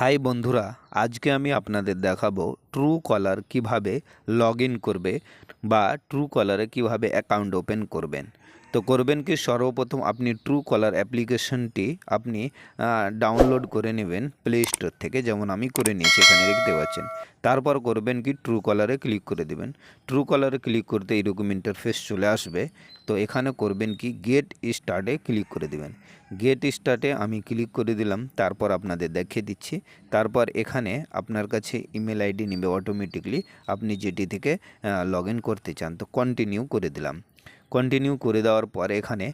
High বন্ধুরা, আজকে আমি আপনাদের দেখাবো ট্রু কলার কীভাবে লগ করবে বা ট্রু কলারে কীভাবে অ্যাকাউন্ট ওপেন করবেন। তো করবেন কি, সর্বপ্রথম আপনি ট্রু কলার অ্যাপ্লিকেশনটি আপনি ডাউনলোড করে নেবেন প্লে স্টোর থেকে, যেমন আমি করে নিয়েছি, এখানে দেখতে পাচ্ছেন। তারপর করবেন কি ট্রু কলারে ক্লিক করে দেবেন। ট্রু কলারে ক্লিক করতে এরকম ইন্টারফেস চলে আসবে। তো এখানে করবেন কি গেট স্টার্টে ক্লিক করে দিবেন। গেট স্টার্টে আমি ক্লিক করে দিলাম, তারপর আপনাদের দেখিয়ে দিচ্ছি। তারপর এখানে আপনার কাছে ইমেল আইডি নেবে অটোমেটিকলি আপনি যেটি থেকে লগ করতে চান, তো কন্টিনিউ করে দিলাম। কন্টিনিউ করে দেওয়ার পরে এখানে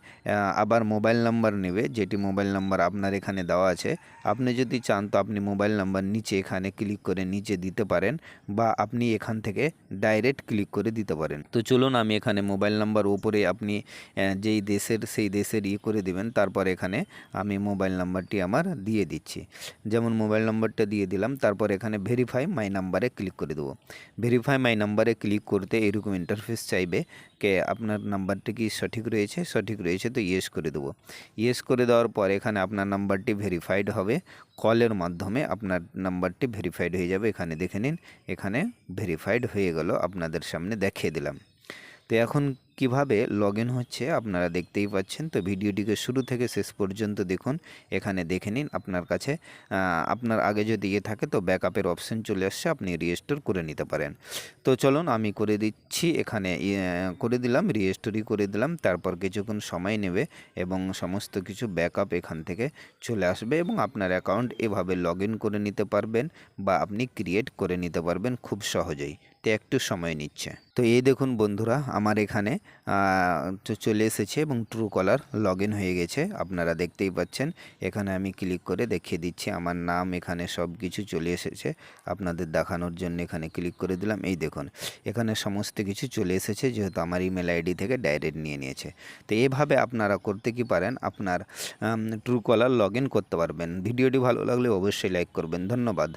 আবার মোবাইল নাম্বার নেবে, যেটি মোবাইল নাম্বার আপনার এখানে দেওয়া আছে। আপনি যদি চান তো আপনি মোবাইল নাম্বার নিচে এখানে ক্লিক করে নিচে দিতে পারেন বা আপনি এখান থেকে ডাইরেক্ট ক্লিক করে দিতে পারেন। তো চলুন আমি এখানে মোবাইল নাম্বার উপরে আপনি যেই দেশের, সেই দেশের ই করে দিবেন, তারপর এখানে আমি মোবাইল নাম্বারটি আমার দিয়ে দিচ্ছি। যেমন মোবাইল নাম্বারটা দিয়ে দিলাম, তারপর এখানে ভেরিফাই মাই নাম্বারে ক্লিক করে দেবো। ভেরিফাই মাই নাম্বারে ক্লিক করতে এরকম ইন্টারফেস চাইবে। কে আপনার নাম্বারটি কি সঠিক রয়েছে? সঠিক রয়েছে তো ইয়েস করে দেবো। ইয়েস করে দেওয়ার পর এখানে আপনার নাম্বারটি ভেরিফাইড হবে। কলের মাধ্যমে আপনার নাম্বারটি ভেরিফাইড হয়ে যাবে। এখানে দেখে নিন। এখানে ভেরিফাইড হয়ে গেল। আপনাদের সামনে দেখিয়ে দিলাম। তো এখন কীভাবে লগ ইন হচ্ছে আপনারা দেখতেই পাচ্ছেন। তো ভিডিওটিকে শুরু থেকে শেষ পর্যন্ত দেখুন, এখানে দেখে নিন আপনার কাছে আপনার আগে যদি ইয়ে থাকে তো ব্যাকআপের অপশন চলে আসছে, আপনি রিস্টোর করে নিতে পারেন। তো চলুন আমি করে দিচ্ছি, এখানে করে দিলাম রিস্টোরই করে দিলাম, তারপর কিছুক্ষণ সময় নেবে এবং সমস্ত কিছু ব্যাকআপ এখান থেকে চলে আসবে এবং আপনার অ্যাকাউন্ট এভাবে লগ করে নিতে পারবেন বা আপনি ক্রিয়েট করে নিতে পারবেন খুব সহজেই। তো একটু সময় নিচ্ছে। তো এই দেখুন বন্ধুরা, আমার এখানে চলে এসেছে এবং ট্রু কলার লগ হয়ে গেছে। আপনারা দেখতেই পাচ্ছেন, এখানে আমি ক্লিক করে দেখিয়ে দিচ্ছি, আমার নাম, এখানে সব কিছু চলে এসেছে। আপনাদের দেখানোর জন্য এখানে ক্লিক করে দিলাম, এই দেখুন, এখানে সমস্ত কিছু চলে এসেছে, যেহেতু আমার ইমেল আইডি থেকে ডাইরেক্ট নিয়ে নিয়েছে। তো এভাবে আপনারা করতে কি পারেন, আপনার ট্রু কলার লগ করতে পারবেন। ভিডিওটি ভালো লাগলে অবশ্যই লাইক করবেন। ধন্যবাদ।